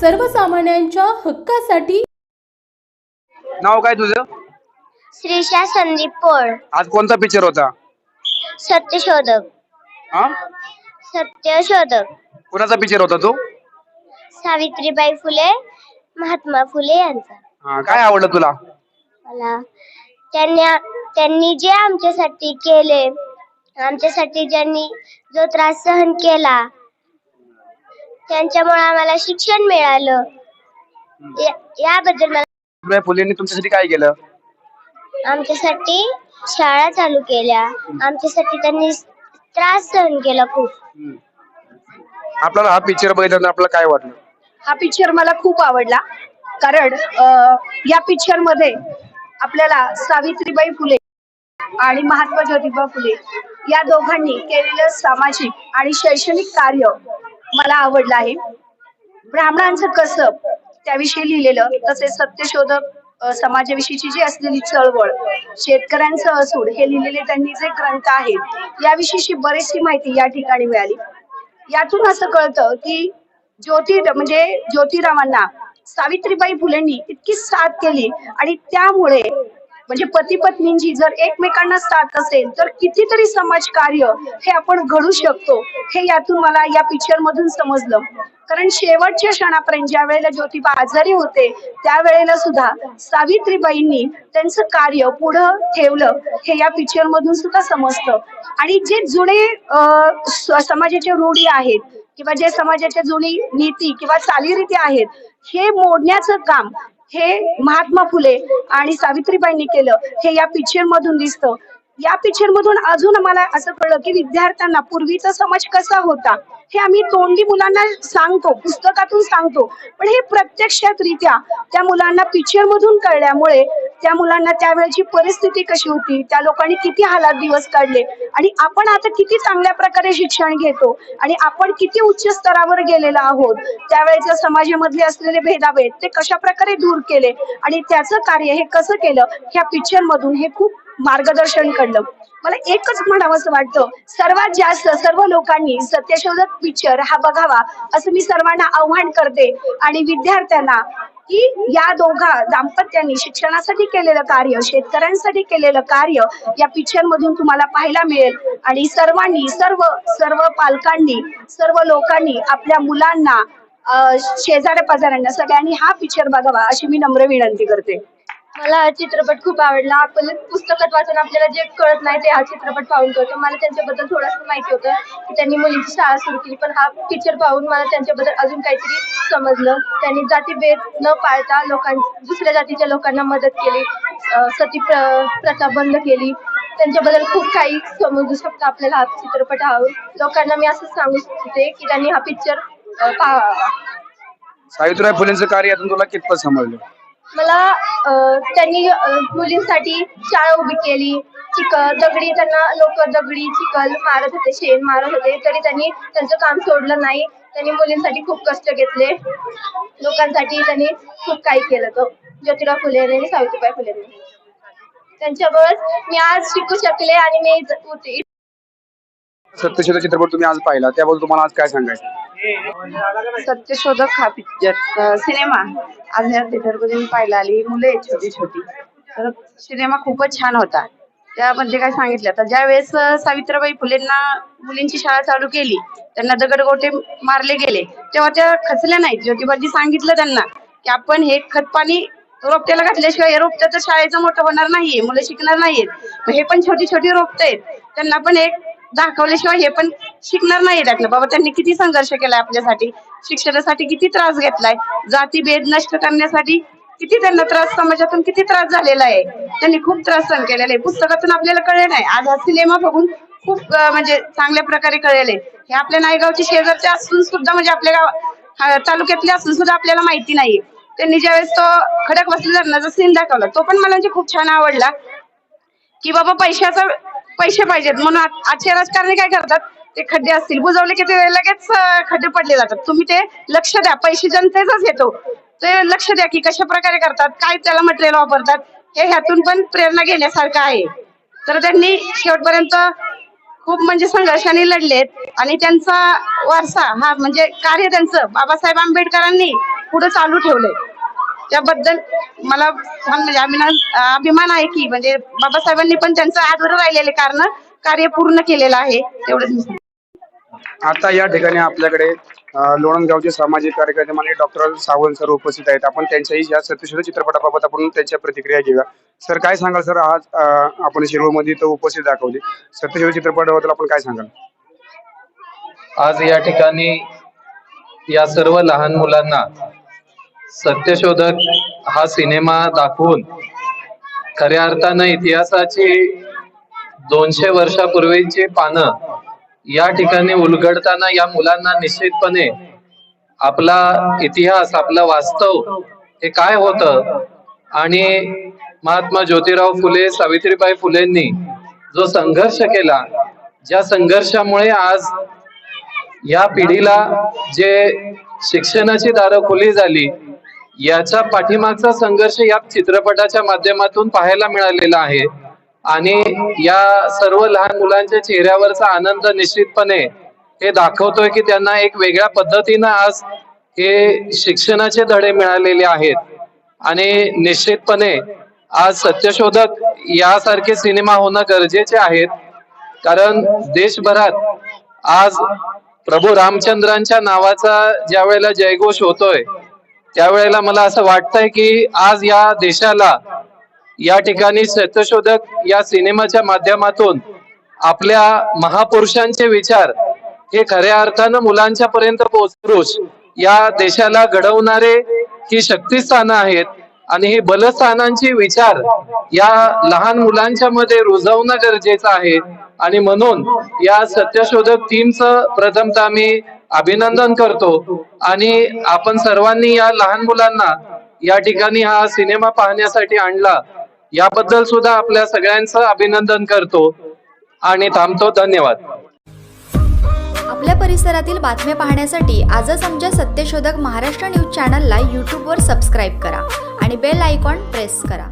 सर्वसामान्यांच्या हक्कासाठी नाव काय तुझं? श्रीशा संदीप पोळ. आज कोणता पिक्चर होता? सत्यशोधक. हा? सत्यशोधक. कुणाचा पिक्चर होता तो? सावित्रीबाई फुले महात्मा फुले यांचा. हा काय आवडलं तुला? मला त्यांनी त्यांनी जे आमच्यासाठी केले आमच्यासाठी ज्यांनी जो त्रास सहन केला त्यांच्यामुळे आम्हाला शिक्षण मिळालं. या- याबद्दल मला फुलेंनी तुमच्यासाठी काय केलं? आमच्यासाठी शाळा चालू केल्या. आमच्यासाठी त्यांनी त्रास सहन केला खूप. हम्म. आपल्याला हा पिक्चर बघितल्यानंतर आपल्याला काय वाटलं? हा पिक्चर मला खूप आवडला. कारण अ, या पिक्चरमध्ये आपल्याला सावित्रीबाई फुले आणि महात्मा ज्योतिबा फुले या दोघांनी केलेलं सामाजिक आणि शैक्षणिक कार्य मला आवडलं आहे. ब्राह्मणांचं कसब त्याविषयी लिहिलेलं तसेच सत्यशोधक समाजाविषयीची जी असलेली चळवळ शेतकऱ्यांचं असूड हे लिहिलेले त्यांनी जे ग्रंथ आहेत याविषयीची बरीचशी माहिती या ठिकाणी मिळाली. यातून असं कळतं की ज्योती म्हणजे ज्योतिरावांना सावित्रीबाई फुलेंनी इतकी साथ केली आणि त्यामुळे म्हणजे पती पत्नींची जर एकमेकांना साथ असेल तर कितीतरी समाज कार्य हे आपण घडू शकतो. हे यातून मला या पिक्चर मधून समजलं. कारण शेवटच्या क्षणापर्यंत ज्या वेळेला ज्योतिबा आजारी होते त्यावेळेला सुद्धा सावित्रीबाईंनी त्यांचं कार्य पुढं ठेवलं हे या पिक्चर मधून सुद्धा समजतं. आणि जे जुने समाजाच्या रूढी आहेत किंवा जे समाजाच्या जुनी नीती किंवा चालीरीती आहेत हे मोडण्याचं काम हे महात्मा फुले आणि सावित्रीबाईंनी केलं. हे या पिक्चर मधून दिसतं. या पिक्चर मधून अजून मला असं कळलं की विद्यार्थ्यांना पूर्वीचा समाज कसा होता? हे आम्ही तोंडी मुलांना सांगतो पुस्तकातून सांगतो. पण हे प्रत्यक्षातरित्या त्या मुलांना पिक्चर मधून कळल्यामुळे त्या मुलांना त्यावेळेची परिस्थिती कशी होती त्या लोकांनी किती हालात दिवस काढले आणि आपण आता किती चांगल्या प्रकारे शिक्षण घेतो आणि आपण किती उच्च स्तरावर गेलेलो आहोत त्यावेळेच्या समाजामधले असलेले भेदाभेद ते कशा प्रकारे दूर केले आणि त्याचं कार्य हे कसं केलं ह्या पिक्चर मधून हे खूप मार्गदर्शन घडलं. मला एकच म्हणावं असं वाटतं सर्वात जास्त सर्व लोकांनी सत्यशोधक पिक्चर हा बघावा असं मी सर्वांना आव्हान करते. आणि विद्यार्थ्यांना की या दोघा दाम्पत्यांनी शिक्षणासाठी केलेलं कार्य शेतकऱ्यांसाठी केलेलं कार्य या पिक्चर मधून तुम्हाला पाहायला मिळेल. आणि सर्वांनी सर्व सर्व पालकांनी सर्व लोकांनी आपल्या मुलांना शेजाऱ्या पाजाऱ्यांना सगळ्यांनी हा पिक्चर बघावा अशी मी नम्र विनंती करते. मला हा चित्रपट खूप आवडला. आपण पुस्तकात वाचून आपल्याला जे कळत नाही ते हा चित्रपट पाहून कळतो. मला त्यांच्याबद्दल थोडंसं माहिती होतं की त्यांनी मुलींची शाळा सुरू केली पण हा पिक्चर पाहून मला त्यांच्याबद्दल अजून काहीतरी समजलं. त्यांनी जातीभेद न पाळता लोकां दुसऱ्या जातीच्या लोकांना मदत केली सती प्र प्रथा बंद केली. त्यांच्याबद्दल खूप काही समजू शकतं आपल्याला हा चित्रपट आवडून लोकांना मी असं सांगू इच्छिते की त्यांनी हा पिक्चर पाहावा सावित्रीबाई फुलेंचं कार्य यातून तुला कितपत समजलं? मला त्यांनी मुलींसाठी शाळा उभी केली चिखल दगडी त्यांना लोक दगडी चिखल मारत होते शेण मारत होते तरी त्यांनी त्यांचं काम सोडलं नाही. त्यांनी मुलींसाठी खूप कष्ट घेतले. लोकांसाठी त्यांनी खूप काही केलं तो. ज्योतिराव फुले आणि सावित्रीबाई फुले. त्यांच्यामुळेच मी आज शिकू शकले आणि मी सत्यशोधक चित्रपट तुम्ही आज पाहिला त्याबद्दल तुम्हाला आज काय सांगायचं? सत्यशोधक हा पिक्चर सिनेमा. आज या थिएटरमध्ये मी पाहिला आली मुलं आहेत छोटी छोटी. तर सिनेमा खूपच छान होता. त्यामध्ये काय सांगितलं तर ज्या वेळेस सावित्रीबाई फुलेंना मुलींची शाळा चालू केली त्यांना दगडगोटे मारले गेले तेव्हा त्या खचल्या नाहीत. ज्योतिबाजी सांगितलं त्यांना की आपण हे खत पाणी रोपट्याला घातल्याशिवाय हे तर शाळेचं मोठं होणार नाहीये मुलं शिकणार नाहीयेत. हे पण छोटी छोटी रोपट आहेत. त्यांना पण एक दाखवल्याशिवाय हे पण शिकणार नाही त्यातलं. बाबा त्यांनी किती संघर्ष केलाय आपल्यासाठी? शिक्षणासाठी किती त्रास घेतलाय? जाती भेद नष्ट करण्यासाठी किती त्यांना त्रास? समाजातून किती त्रास झालेला आहे? त्यांनी खूप त्रास सहन केलेला आहे. पुस्तकातून आपल्याला कळले नाही. आज हा सिनेमा बघून खूप म्हणजे चांगल्या प्रकारे कळलेले हे आपल्या नायगावचे शेजारचे असून सुद्धा म्हणजे आपल्या गाव तालुक्यातले असून सुद्धा आपल्याला माहिती नाही त्यांनी ज्यावेळेस तो खडक वसले धरणाचा सीन दाखवला तो पण मला म्हणजे खूप छान आवडला. की बाबा पैशाचा पैसे पाहिजेत. म्हणून आजचे राजकारणी काय करतात? ते खड्डे असतील. बुजवले की ते लगेच खड्डे पडले जातात. तुम्ही ते लक्ष द्या. पैसे जनतेचाच येतो ते लक्ष द्या की कशा प्रकारे करतात काय त्याला मटेरियल वापरतात. हे ह्यातून पण प्रेरणा घेण्यासारखं आहे. तर त्यांनी शेवटपर्यंत खूप म्हणजे संघर्षाने लढलेत. आणि त्यांचा वारसा हा म्हणजे कार्य त्यांचं. बाबासाहेब आंबेडकरांनी पुढे चालू ठेवलंय. त्याबद्दल मला छान म्हणजे अभिमान अभिमान आहे की म्हणजे बाबासाहेबांनी पण त्यांचं आजवर राहिलेले कारण कार्य पूर्ण केलेलं आहे. तेवढंच मी सांगते. आता या ठिकाणी आपल्याकडे लोणंदगावचे सामाजिक कार्यकर्ते म्हणजे डॉक्टर सावंत सर उपस्थित आहेत. आपण त्यांच्याही या सत्यशोध चित्रपटाबाबत आपण त्यांच्या प्रतिक्रिया घेऊया. सर काय सांगाल सर? आज आपण शिरोळमध्ये इथं उपस्थित दाखवली. सत्यशोध चित्रपटाबद्दल आपण काय सांगाल? आज या ठिकाणी या सर्व लहान मुलांना सत्यशोधक हा सिनेमा दाखवून खऱ्या अर्थानं इतिहासाची दोनशे वर्षापूर्वीची पानं या ठिकाणी उलगडताना या मुलांना निश्चितपणे आपला इतिहास आपलं वास्तव हे काय होतं? आणि महात्मा ज्योतिराव फुले सावित्रीबाई फुलेंनी जो संघर्ष केला ज्या संघर्षामुळे आज या पिढीला जे शिक्षणाची दारं खुली झाली याच्या पाठीमागचा संघर्ष या चित्रपटाच्या माध्यमातून पाहायला मिळालेला आहे. आणि या सर्व लहान मुलांच्या चेहऱ्यावरचा आनंद निश्चितपणे हे दाखवतोय की त्यांना एक वेगळ्या पद्धतीनं आज हे शिक्षणाचे धडे मिळालेले आहेत. आणि निश्चितपणे आज सत्यशोधक यासारखे सिनेमा होणं गरजेचे आहेत. कारण देशभरात आज प्रभू रामचंद्रांच्या नावाचा ज्या वेळेला जयघोष होतोय त्यावेळेला मला असं वाटतंय की आज या देशाला या ठिकाणी सत्यशोधक या सिनेमाच्या माध्यमातून आपल्या महापुरुषांचे विचार हे खऱ्या अर्थानं मुलांच्या पर्यंत पोहोचरुश या देशाला घडवणारे ही शक्तिस्थानं आहेत आणि ही बलस्थानांची विचार या लहान मुलांच्या मध्ये रुजवणं गरजेचं आहे. आणि म्हणून या सत्यशोधक टीमचं प्रथमतः मी अभिनंदन करतो. आणि आपण सर्वांनी या लहान मुलांना या ठिकाणी हा सिनेमा पाहण्यासाठी आणला याबद्दल सुद्धा आपल्या सगळ्यांचं अभिनंदन करतो आणि थांबतो. धन्यवाद. आपल्या परिसरातील बातम्या पाहण्यासाठी आजच आमच्या सत्यशोधक महाराष्ट्र न्यूज चॅनलला यूट्यूबवर सबस्क्राईब करा आणि बेल आयकॉन प्रेस करा.